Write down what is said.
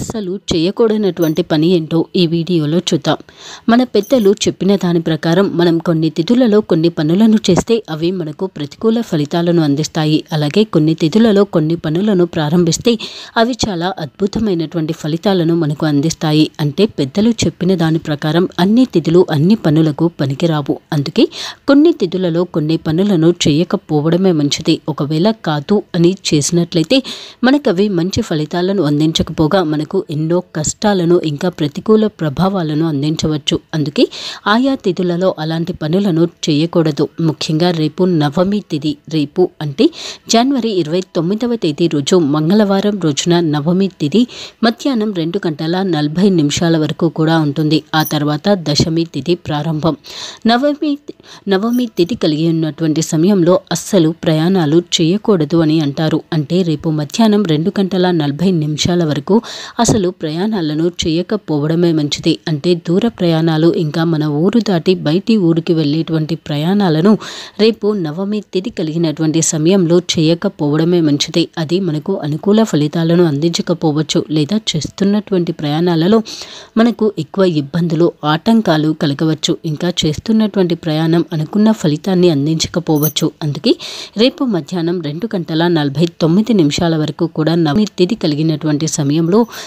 అస్సలు చేయకూడనటువంటి పని ఏంటో ఈ వీడియోలో చూద్దాం. మన పెద్దలు చెప్పిన దాని ప్రకారం మనం కొన్ని తిథులలో కొన్ని పనులను చేస్తే అవి మనకు ప్రతికూల ఫలితాలను అందిస్తాయి. అలాగే కొన్ని తిథులలో కొన్ని పనులను ప్రారంభిస్తే అవి చాలా అద్భుతమైనటువంటి ఫలితాలను మనకు అందిస్తాయి. అంటే పెద్దలు చెప్పిన దాని ప్రకారం అన్ని తిథులు అన్ని పనులకు పనికిరావు. అందుకే కొన్ని తిథులలో కొన్ని పనులను చేయకపోవడమే మంచిది. ఒకవేళ కాదు అని చేసినట్లయితే మనకవి మంచి ఫలితాలను అందించకపోగా మనకు ఎన్నో కష్టాలను ఇంకా ప్రతికూల ప్రభావాలను అందించవచ్చు. అందుకే ఆయా తిథులలో అలాంటి పనులను చేయకూడదు. ముఖ్యంగా రేపు నవమి తిథి రేపు అంటే జనవరి ఇరవై తొమ్మిదవ తేదీ రోజు మంగళవారం రోజున నవమి తిథి మధ్యాహ్నం రెండు గంటల నలభై నిమిషాల వరకు కూడా ఉంటుంది. ఆ తర్వాత దశమి తిథి ప్రారంభం. నవమి నవమి తిథి కలిగి ఉన్నటువంటి సమయంలో అస్సలు ప్రయాణాలు చేయకూడదు అని అంటారు. అంటే రేపు మధ్యాహ్నం రెండు గంటల నలభై నిమిషాల వరకు అసలు ప్రయాణాలను చేయకపోవడమే మంచిది. అంటే దూర ప్రయాణాలు ఇంకా మన ఊరు దాటి బయటి ఊరికి వెళ్ళేటువంటి ప్రయాణాలను రేపు నవమి తిథి కలిగినటువంటి సమయంలో చేయకపోవడమే మంచిది. అది మనకు అనుకూల ఫలితాలను అందించకపోవచ్చు. లేదా చేస్తున్నటువంటి ప్రయాణాలలో మనకు ఎక్కువ ఇబ్బందులు ఆటంకాలు కలగవచ్చు. ఇంకా చేస్తున్నటువంటి ప్రయాణం అనుకున్న ఫలితాన్ని అందించకపోవచ్చు. అందుకే రేపు మధ్యాహ్నం రెండు గంటల నలభై తొమ్మిది నిమిషాల వరకు కూడా నవమి తిథి కలిగినటువంటి సమయంలో